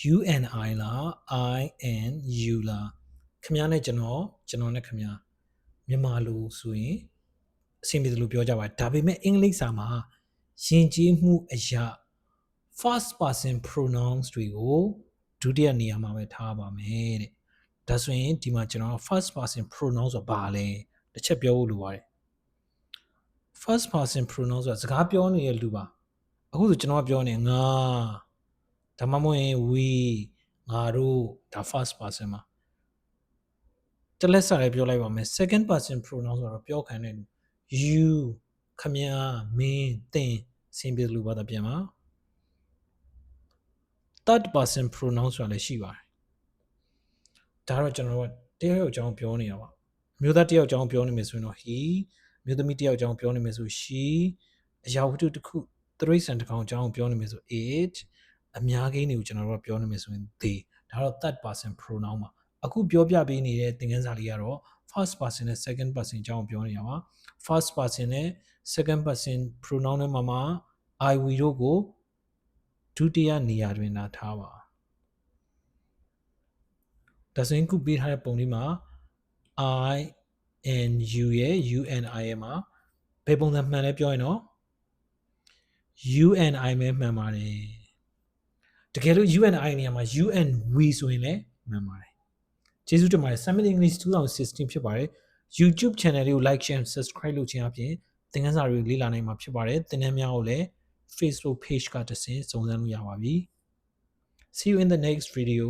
you and i လား i and you လားခင်ဗျားနဲ့ကျွန်တော်ကျွန်တော်နဲ့ခင်ဗျားမြန်မာလိုဆိုရင်အဆင်ပြေတယ်လို့ပြောကြပါတယ်ဒါပေမဲ့အင်္ဂလိပ်စာမှာယဉ်ကျေးမှုအရာ first person pronouns တွေကိုဒုတိယနေရာမှာပဲထားပါမယ်တဲ့ဒါဆိုရင်ဒီမှာကျွန်တော် first person pronouns ဆိုတာဘာလဲတစ်ချက်ပြောဖို့လိုပါတယ် first person pronouns ဆိုတာစကားပြောနေတဲ့လူပါအခုဆိုကျွန်တော်ကပြောနေငါ ဒါမှမဟုတ်ရင် we ငါတို့ဒါ first person မှာတလက်စာလည်းပြောလိုက်ပါမယ် second person pronoun ဆိုတော့ပြောခံတဲ့လူ you ခမရမင်းသင်စင်ပြေလူပါတော့ပြန်ပါ third person pronoun ဆိုတာလည်းရှိပါတယ်ဒါတော့ကျွန်တော်တို့တယောက်ယောက်အကြောင်းပြောနေတာပါအမျိုးသားတယောက်အကြောင်းပြောနေမယ်ဆိုရင်တော့ he အမျိုးသမီးတယောက်အကြောင်းပြောနေမယ်ဆို she အရာဝတ္ထုတစ်ခုသရိษံတစ်ကောင်အကြောင်းပြောနေမယ်ဆို it အများကြီးတွေကိုကျွန်တော်တို့ကပြောနေမယ်ဆိုရင် they ဒါတော့ third person pronoun ပါအခုပြောပြပေးနေတဲ့သင်ခန်းစာလေးကတော့ first person နဲ့ second person အကြောင်းပြောနေတာပါ first person နဲ့ second person pronoun နဲ့မှာမှာ I we တို့ကိုဒုတိယနေရာတွင်နာထားပါဒါဆိုရင်ခုပေးထားတဲ့ပုံလေးမှာ I and you ရဲ့ you and I ရဲ့မှာဘယ်ပုံစံမှန်လဲပြောရင်တော့ you and I ပဲမှန်ပါတယ် တကယ်လို့ you and I နေရာမှာ you and we ဆိုရင်လည်းမှန်ပါတယ်ကျေးဇူးတင်ပါတယ် Summit English 2016ဖြစ်ပါတယ် YouTube channel လေးကို like share and subscribe လုပ်ခြင်းအပြင်သင်ခန်းစာတွေလေ့လာနိုင်မှာဖြစ်ပါတယ်သင်တန်းများကိုလည်း Facebook page ကတဆင့်စုံစမ်းလို့ရပါပြီ See you in the next video